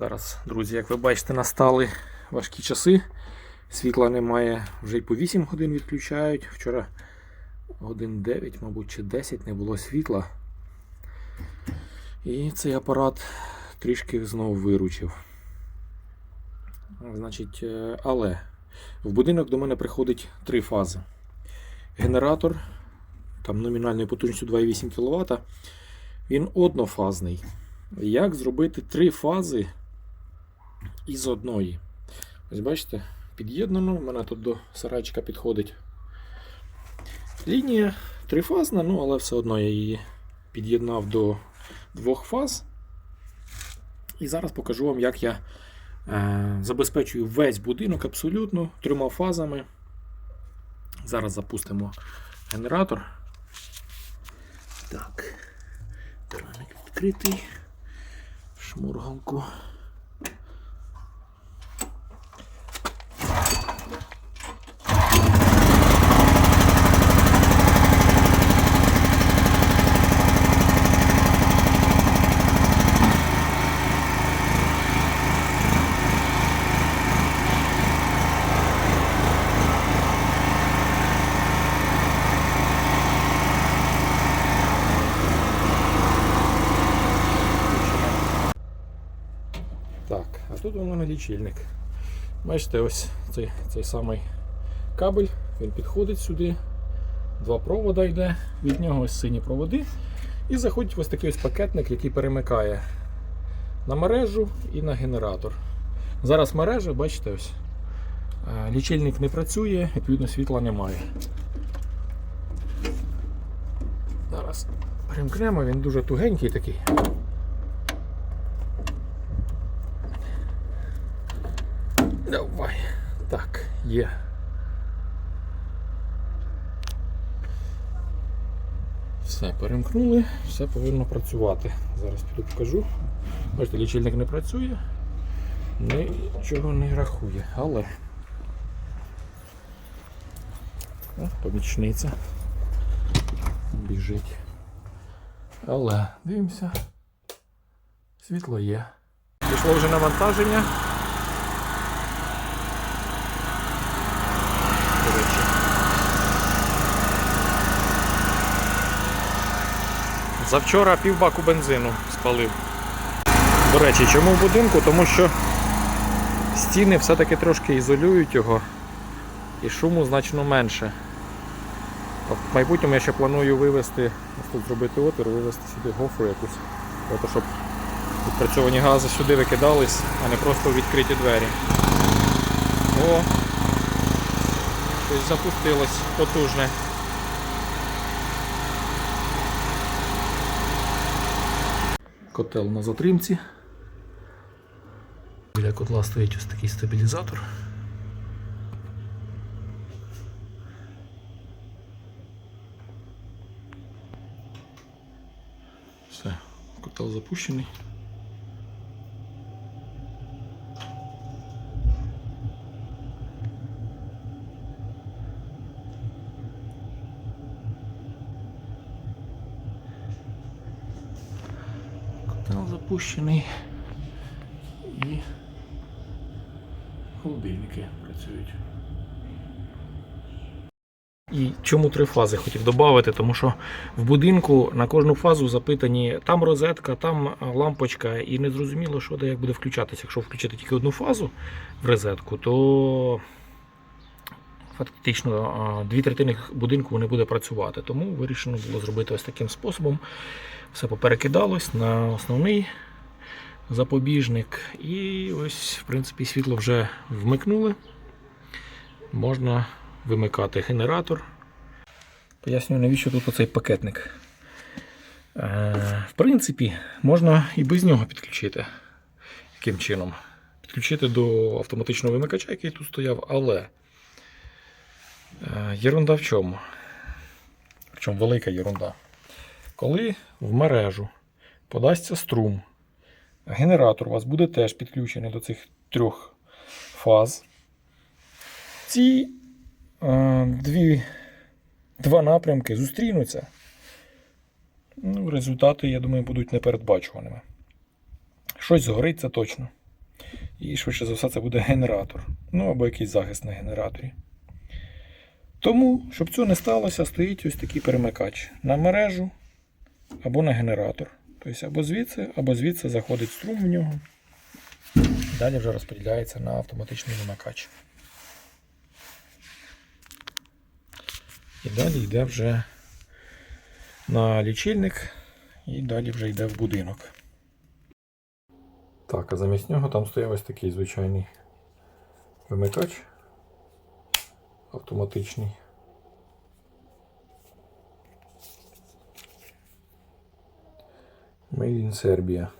Зараз, друзі, як ви бачите, настали важкі часи. Світла немає, вже й по 8 годин відключають. Вчора годин 9, мабуть, чи 10 не було світла. І цей апарат трішки знову виручив. Значить, е, але в будинок до мене приходить три фази. Генератор, там номінальною потужністю 2,8 кВт, він однофазний. Як зробити три фази із одної? Ось бачите, під'єднано, в мене тут до сарайчика підходить лінія трифазна, ну але все одно я її під'єднав до двох фаз. І зараз покажу вам, як я е, забезпечую весь будинок абсолютно трьома фазами. Зараз запустимо генератор. Так, краник відкритий. Шмургалку. Так, а тут у мене лічильник. Бачите, ось цей, цей самий кабель, він підходить сюди. Два провода йде, від нього ось сині проводи. І заходить ось такий ось пакетник, який перемикає на мережу і на генератор. Зараз мережа, бачите, ось. е, Лічильник не працює, відповідно світла немає. Зараз перемкнемо, він дуже тугенький такий. Давай. Так, є. Все, перемкнули, все повинно працювати. Зараз піду покажу. Бачите, лічильник не працює, нічого не рахує, але О, помічниця біжить. Але дивимося. Світло є. Пішло вже навантаження. До речі. Завчора півбаку бензину спалив. До речі, чому в будинку? Тому що стіни все-таки трошки ізолюють його і шуму значно менше. В майбутньому я ще планую вивести, ось тут зробити отвір, вивести сюди гофру якусь, для щоб відпрацьовані гази сюди викидались, а не просто відкриті двері. О, щось запустилось потужне. Котел на затримці. Біля котла стоїть ось такий стабілізатор. Все, котел запущений. Запущений і холодильники працюють. І чому три фази хотів додати, тому що в будинку на кожну фазу запитані там розетка, там лампочка, і не зрозуміло, що де як буде включатися. Якщо включити тільки одну фазу в розетку, то фактично дві третини будинку не буде працювати. Тому вирішено було зробити ось таким способом. Все поперекидалось на основний запобіжник. І ось, в принципі, світло вже вмикнули. Можна вимикати генератор. Пояснюю, навіщо тут оцей пакетник. Е, в принципі, можна і без нього підключити. Яким чином? Підключити до автоматичного вимикача, який тут стояв, але єрунда в чому? Причому велика єрунда. Коли в мережу подасться струм, генератор у вас буде теж підключений до цих трьох фаз. Ці е, дві, два напрямки зустрінуться. Ну, результати, я думаю, будуть непередбачуваними. Щось згорить, це точно. І швидше за все це буде генератор. Ну або якийсь захист на генераторі. Тому, щоб цього не сталося, стоїть ось такий перемикач на мережу або на генератор. Тобто або звідси, або звідси заходить струм в нього. Далі вже розподіляється на автоматичний вимикач. І далі йде вже на лічильник, і далі вже йде в будинок. Так, а замість нього там стояв ось такий звичайний вимикач автоматичний. Made in Serbia.